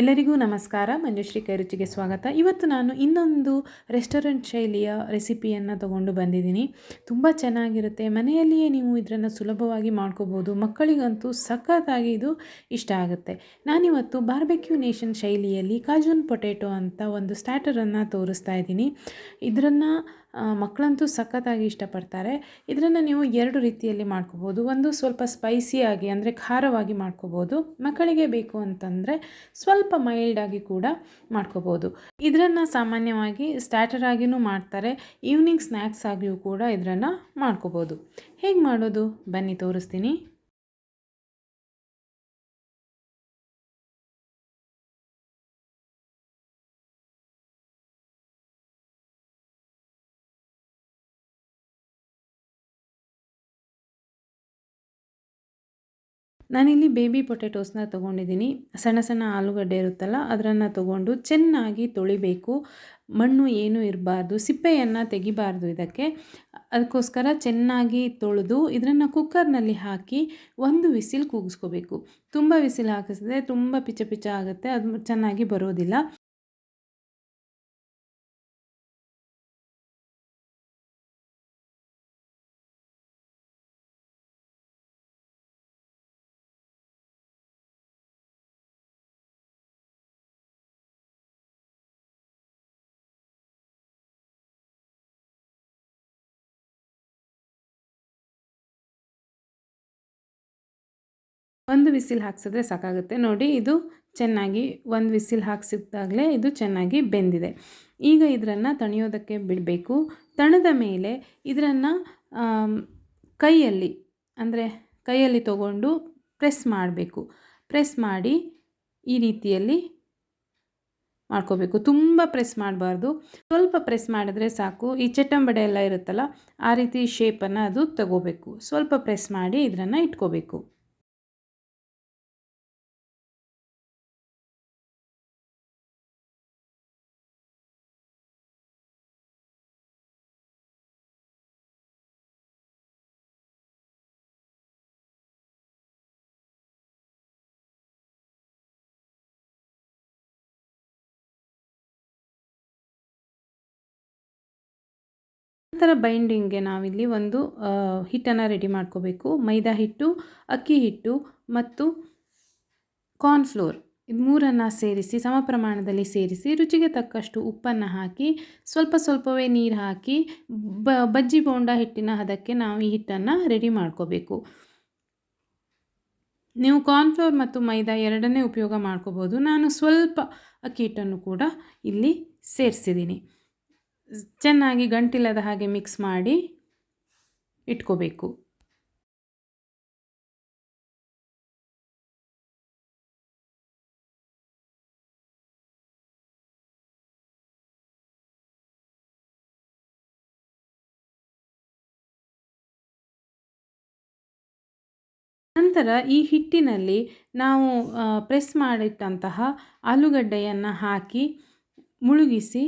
ಎಲ್ಲರಿಗೂ ನಮಸ್ಕಾರ. ಮಂಜುಶ್ರೀ ಕೈರುಚಿಗೆ ಸ್ವಾಗತ. ಇವತ್ತು ನಾನು ಇನ್ನೊಂದು ರೆಸ್ಟೋರೆಂಟ್ ಶೈಲಿಯ ರೆಸಿಪಿಯನ್ನು ತಗೊಂಡು ಬಂದಿದ್ದೀನಿ. ತುಂಬ ಚೆನ್ನಾಗಿರುತ್ತೆ. ಮನೆಯಲ್ಲಿಯೇ ನೀವು ಇದನ್ನು ಸುಲಭವಾಗಿ ಮಾಡ್ಕೋಬೋದು. ಮಕ್ಕಳಿಗಂತೂ ಸಖತ್ತಾಗಿ ಇದು ಇಷ್ಟ ಆಗುತ್ತೆ. ನಾನಿವತ್ತು ಬಾರ್ಬೆಕ್ಯೂ ನೇಷನ್ ಶೈಲಿಯಲ್ಲಿ ಕಾಜೂನ್ ಪೊಟೆಟೊ ಅಂತ ಒಂದು ಸ್ಟ್ಯಾಟರನ್ನು ತೋರಿಸ್ತಾ ಇದ್ದೀನಿ. ಇದನ್ನು ಮಕ್ಕಳಂತೂ ಸಖತ್ತಾಗಿ ಇಷ್ಟಪಡ್ತಾರೆ. ಇದನ್ನು ನೀವು ಎರಡು ರೀತಿಯಲ್ಲಿ ಮಾಡ್ಕೋಬೋದು. ಒಂದು ಸ್ವಲ್ಪ ಸ್ಪೈಸಿಯಾಗಿ ಅಂದರೆ ಖಾರವಾಗಿ ಮಾಡ್ಕೋಬೋದು. ಮಕ್ಕಳಿಗೆ ಬೇಕು ಅಂತಂದರೆ ಸ್ವಲ್ಪ ಮೈಲ್ಡಾಗಿ ಕೂಡ ಮಾಡ್ಕೋಬೋದು. ಇದರನ್ನು ಸಾಮಾನ್ಯವಾಗಿ ಸ್ಟಾರ್ಟರ್ ಆಗಿಯೂ ಮಾಡ್ತಾರೆ. ಈವ್ನಿಂಗ್ ಸ್ನ್ಯಾಕ್ಸ್ ಆಗಿಯೂ ಕೂಡ ಇದರನ್ನು ಮಾಡ್ಕೋಬೋದು. ಹೇಗೆ ಮಾಡೋದು? ಬನ್ನಿ ತೋರಿಸ್ತೀನಿ. ನಾನಿಲ್ಲಿ ಬೇಬಿ ಪೊಟೆಟೋಸ್ನ ತೊಗೊಂಡಿದ್ದೀನಿ. ಸಣ್ಣ ಸಣ್ಣ ಆಲೂಗಡ್ಡೆ ಇರುತ್ತಲ್ಲ ಅದನ್ನು ತೊಗೊಂಡು ಚೆನ್ನಾಗಿ ತೊಳಿಬೇಕು. ಮಣ್ಣು ಏನೂ ಇರಬಾರ್ದು, ಸಿಪ್ಪೆಯನ್ನು ತೆಗಿಬಾರ್ದು ಇದಕ್ಕೆ. ಅದಕ್ಕೋಸ್ಕರ ಚೆನ್ನಾಗಿ ತೊಳೆದು ಇದನ್ನು ಕುಕ್ಕರ್ನಲ್ಲಿ ಹಾಕಿ ಒಂದು ವಿಸಿಲ್ ಕೂಗಿಸ್ಕೋಬೇಕು. ತುಂಬ ವಿಸಿಲ್ ಹಾಕಿಸಿದ್ರೆ ತುಂಬ ಪಿಚ ಪಿಚ ಆಗುತ್ತೆ, ಅದು ಚೆನ್ನಾಗಿ ಬರೋದಿಲ್ಲ. ಒಂದು ವಿಸಿಲ್ ಹಾಕ್ಸಿದ್ರೆ ಸಾಕಾಗುತ್ತೆ. ನೋಡಿ, ಇದು ಚೆನ್ನಾಗಿ ಒಂದು ವಿಸಿಲ್ ಹಾಕ್ಸಿದ್ದಾಗಲೇ ಇದು ಚೆನ್ನಾಗಿ ಬೆಂದಿದೆ. ಈಗ ಇದರನ್ನು ತಣಿಯೋದಕ್ಕೆ ಬಿಡಬೇಕು. ತಣದ ಮೇಲೆ ಇದರನ್ನು ಕೈಯಲ್ಲಿ, ಅಂದರೆ ಕೈಯಲ್ಲಿ ತಗೊಂಡು ಪ್ರೆಸ್ ಮಾಡಬೇಕು. ಪ್ರೆಸ್ ಮಾಡಿ ಈ ರೀತಿಯಲ್ಲಿ ಮಾಡ್ಕೋಬೇಕು. ತುಂಬ ಪ್ರೆಸ್ ಮಾಡಬಾರ್ದು. ಸ್ವಲ್ಪ ಪ್ರೆಸ್ ಮಾಡಿದ್ರೆ ಸಾಕು. ಈ ಚಟ್ಟಂಬಡೆ ಎಲ್ಲ ಇರುತ್ತಲ್ಲ, ಆ ರೀತಿ ಶೇಪನ್ನು ಅದು ತಗೋಬೇಕು. ಸ್ವಲ್ಪ ಪ್ರೆಸ್ ಮಾಡಿ ಇದನ್ನು ಇಟ್ಕೋಬೇಕು. ನಂತರ ಬೈಂಡಿಂಗ್ಗೆ ನಾವಿಲ್ಲಿ ಒಂದು ಹಿಟ್ಟನ್ನು ರೆಡಿ ಮಾಡ್ಕೋಬೇಕು. ಮೈದಾ ಹಿಟ್ಟು, ಅಕ್ಕಿ ಹಿಟ್ಟು ಮತ್ತು ಕಾರ್ನ್ಫ್ಲೋರ್ ಇದು ಮೂರನ್ನು ಸೇರಿಸಿ, ಸಮ ಪ್ರಮಾಣದಲ್ಲಿ ಸೇರಿಸಿ, ರುಚಿಗೆ ತಕ್ಕಷ್ಟು ಉಪ್ಪನ್ನು ಹಾಕಿ, ಸ್ವಲ್ಪ ಸ್ವಲ್ಪವೇ ನೀರು ಹಾಕಿ ಬಜ್ಜಿ ಬೋಂಡ ಹಿಟ್ಟಿನ ಹದಕ್ಕೆ ನಾವು ಈ ಹಿಟ್ಟನ್ನು ರೆಡಿ ಮಾಡ್ಕೋಬೇಕು. ನೀವು ಕಾರ್ನ್ಫ್ಲೋರ್ ಮತ್ತು ಮೈದಾ ಎರಡನ್ನೇ ಉಪಯೋಗ ಮಾಡ್ಕೋಬೋದು. ನಾನು ಸ್ವಲ್ಪ ಅಕ್ಕಿ ಹಿಟ್ಟನ್ನು ಕೂಡ ಇಲ್ಲಿ ಸೇರಿಸಿದ್ದೀನಿ. ಚೆನ್ನಾಗಿ ಗಂಟಿಲ್ಲದ ಹಾಗೆ ಮಿಕ್ಸ್ ಮಾಡಿ ಇಟ್ಕೋಬೇಕು. ನಂತರ ಈ ಹಿಟ್ಟಿನಲ್ಲಿ ನಾವು ಪ್ರೆಸ್ ಮಾಡಿಟ್ಟಂತಹ ಆಲೂಗಡ್ಡೆಯನ್ನು ಹಾಕಿ ಮುಳುಗಿಸಿ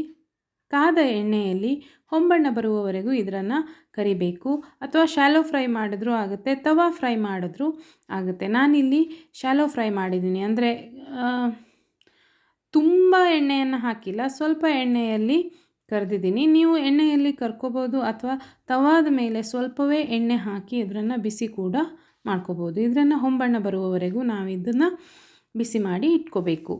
ಕಾದ ಎಣ್ಣೆಯಲ್ಲಿ ಹೊಂಬಣ್ಣ ಬರುವವರೆಗೂ ಇದನ್ನು ಕರಿಬೇಕು. ಅಥವಾ ಶ್ಯಾಲೋ ಫ್ರೈ ಮಾಡಿದ್ರೂ ಆಗುತ್ತೆ, ತವಾ ಫ್ರೈ ಮಾಡಿದ್ರೂ ಆಗುತ್ತೆ. ನಾನಿಲ್ಲಿ ಶ್ಯಾಲೋ ಫ್ರೈ ಮಾಡಿದ್ದೀನಿ. ಅಂದರೆ ತುಂಬ ಎಣ್ಣೆಯನ್ನು ಹಾಕಿಲ್ಲ, ಸ್ವಲ್ಪ ಎಣ್ಣೆಯಲ್ಲಿ ಕರೆದಿದ್ದೀನಿ. ನೀವು ಎಣ್ಣೆಯಲ್ಲಿ ಕರ್ಕೋಬೋದು ಅಥವಾ ತವಾದ ಮೇಲೆ ಸ್ವಲ್ಪವೇ ಎಣ್ಣೆ ಹಾಕಿ ಇದರನ್ನು ಬಿಸಿ ಕೂಡ ಮಾಡ್ಕೋಬೋದು. ಇದರನ್ನು ಹೊಂಬಣ್ಣ ಬರುವವರೆಗೂ ನಾವು ಇದನ್ನು ಬಿಸಿ ಮಾಡಿ ಇಟ್ಕೋಬೇಕು.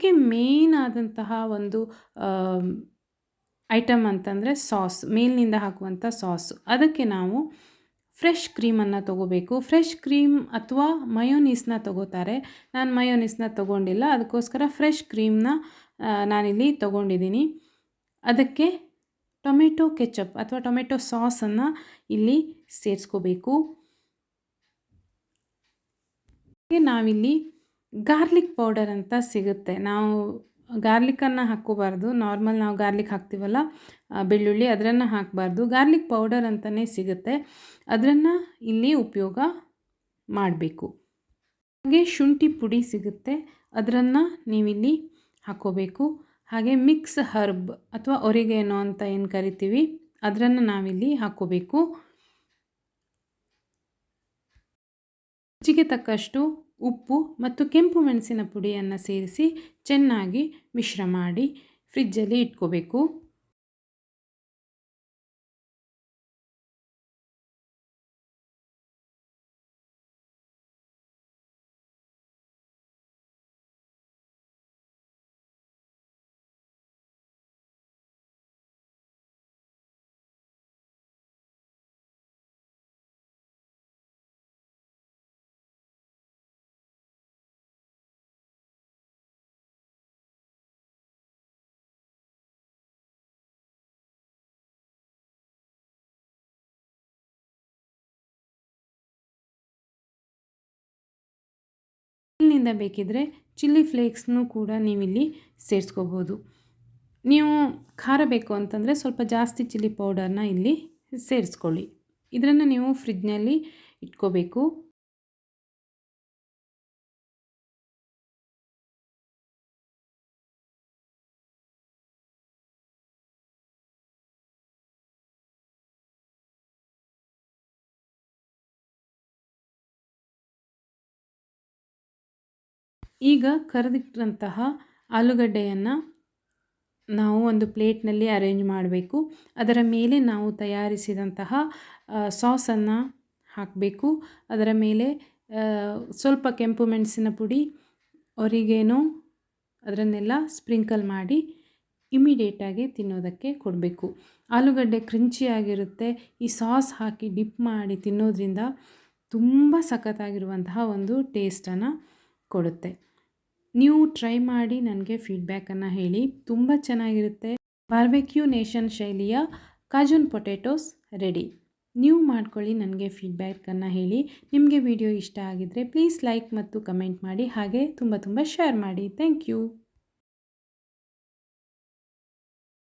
ಇದಕ್ಕೆ ಮೇನ್ ಆದಂತಹ ಒಂದು ಐಟಮ್ ಅಂತಂದರೆ ಸಾಸ್ ಮೇಲಿನಿಂದ ಹಾಕುವಂಥ ಸಾಸ್ ಅದಕ್ಕೆ ನಾವು ಫ್ರೆಶ್ ಕ್ರೀಮನ್ನು ತೊಗೋಬೇಕು. ಫ್ರೆಶ್ ಕ್ರೀಮ್ ಅಥವಾ ಮಯೋನೀಸ್ನ ತೊಗೋತಾರೆ. ನಾನು ಮಯೋನೀಸ್ನ ತೊಗೊಂಡಿಲ್ಲ. ಅದಕ್ಕೋಸ್ಕರ ಫ್ರೆಶ್ ಕ್ರೀಮ್ನ ನಾನಿಲ್ಲಿ ತೊಗೊಂಡಿದ್ದೀನಿ. ಅದಕ್ಕೆ ಟೊಮೆಟೊ ಕೆಚಪ್ ಅಥವಾ ಟೊಮೆಟೊ ಸಾಸನ್ನು ಇಲ್ಲಿ ಸೇರಿಸ್ಕೋಬೇಕು. ನಾವಿಲ್ಲಿ ಗಾರ್ಲಿಕ್ ಪೌಡರ್ ಅಂತ ಸಿಗುತ್ತೆ. ನಾವು ಗಾರ್ಲಿಕ್ಕನ್ನು ಹಾಕ್ಕೋಬಾರ್ದು. ನಾರ್ಮಲ್ ನಾವು ಗಾರ್ಲಿಕ್ ಹಾಕ್ತೀವಲ್ಲ ಬೆಳ್ಳುಳ್ಳಿ ಅದನ್ನು ಹಾಕಬಾರ್ದು. ಗಾರ್ಲಿಕ್ ಪೌಡರ್ ಅಂತಲೇ ಸಿಗುತ್ತೆ. ಅದರನ್ನು ಇಲ್ಲಿ ಉಪಯೋಗ ಮಾಡಬೇಕು. ಹಾಗೆ ಶುಂಠಿ ಪುಡಿ ಸಿಗುತ್ತೆ. ಅದನ್ನು ನೀವಿಲ್ಲಿ ಹಾಕ್ಕೋಬೇಕು. ಹಾಗೆ ಮಿಕ್ಸ್ ಹರ್ಬ್ ಅಥವಾ ಒರಿಗೇನೋ ಅಂತ ಏನು ಕರಿತೀವಿ, ಅದರನ್ನು ನಾವಿಲ್ಲಿ ಹಾಕ್ಕೋಬೇಕು. ರುಚಿಗೆ ತಕ್ಕಷ್ಟು ಉಪ್ಪು ಮತ್ತು ಕೆಂಪು ಮೆಣಸಿನ ಪುಡಿಯನ್ನು ಸೇರಿಸಿ ಚೆನ್ನಾಗಿ ಮಿಶ್ರ ಮಾಡಿ ಫ್ರಿಜ್ಜಲ್ಲಿ ಇಟ್ಕೋಬೇಕು. ಇಲ್ಲಿಂದ ಬೇಕಿದ್ದರೆ ಚಿಲ್ಲಿ ಫ್ಲೇಕ್ಸ್ನೂ ಕೂಡ ನೀವಿಲ್ಲಿ ಸೇರಿಸ್ಕೋಬೋದು. ನೀವು ಖಾರ ಬೇಕು ಅಂತಂದರೆ ಸ್ವಲ್ಪ ಜಾಸ್ತಿ ಚಿಲ್ಲಿ ಪೌಡರ್ನ ಇಲ್ಲಿ ಸೇರಿಸ್ಕೊಳ್ಳಿ. ಇದನ್ನು ನೀವು ಫ್ರಿಜ್ನಲ್ಲಿ ಇಟ್ಕೋಬೇಕು. ಈಗ ಕರೆದಿಟ್ಟಂತಹ ಆಲೂಗಡ್ಡೆಯನ್ನು ನಾವು ಒಂದು ಪ್ಲೇಟ್ನಲ್ಲಿ ಅರೇಂಜ್ ಮಾಡಬೇಕು. ಅದರ ಮೇಲೆ ನಾವು ತಯಾರಿಸಿದಂತಹ ಸಾಸನ್ನು ಹಾಕಬೇಕು. ಅದರ ಮೇಲೆ ಸ್ವಲ್ಪ ಕೆಂಪು ಮೆಣಸಿನ ಪುಡಿ ಅವರಿಗೇನೋ ಅದರನ್ನೆಲ್ಲ ಸ್ಪ್ರಿಂಕಲ್ ಮಾಡಿ ಇಮಿಡಿಯೇಟಾಗಿ ತಿನ್ನೋದಕ್ಕೆ ಕೊಡಬೇಕು. ಆಲೂಗಡ್ಡೆ ಕ್ರಿಂಚಿಯಾಗಿರುತ್ತೆ ಈ ಸಾಸ್ ಹಾಕಿ ಡಿಪ್ ಮಾಡಿ ತಿನ್ನೋದ್ರಿಂದ ತುಂಬ ಸಖತ್ತಾಗಿರುವಂತಹ ಒಂದು ಟೇಸ್ಟನ್ನು ಕೊಡುತ್ತೆ. ನೀವು ಟ್ರೈ ಮಾಡಿ ನನಗೆ ಫೀಡ್ಬ್ಯಾಕನ್ನು ಹೇಳಿ. ತುಂಬ ಚೆನ್ನಾಗಿರುತ್ತೆ. ಬಾರ್ಬೆಕ್ಯೂ ನೇಷನ್ ಶೈಲಿಯ ಕಾಜುನ್ ಪೊಟೆಟೋಸ್ ರೆಡಿ ನೀವು ಮಾಡ್ಕೊಳ್ಳಿ ನನಗೆ ಫೀಡ್ಬ್ಯಾಕನ್ನು ಹೇಳಿ. ನಿಮಗೆ ವಿಡಿಯೋ ಇಷ್ಟ ಆಗಿದ್ದರೆ ಪ್ಲೀಸ್ ಲೈಕ್ ಮತ್ತು ಕಮೆಂಟ್ ಮಾಡಿ. ಹಾಗೆ ತುಂಬ ತುಂಬ ಶೇರ್ ಮಾಡಿ. Thank you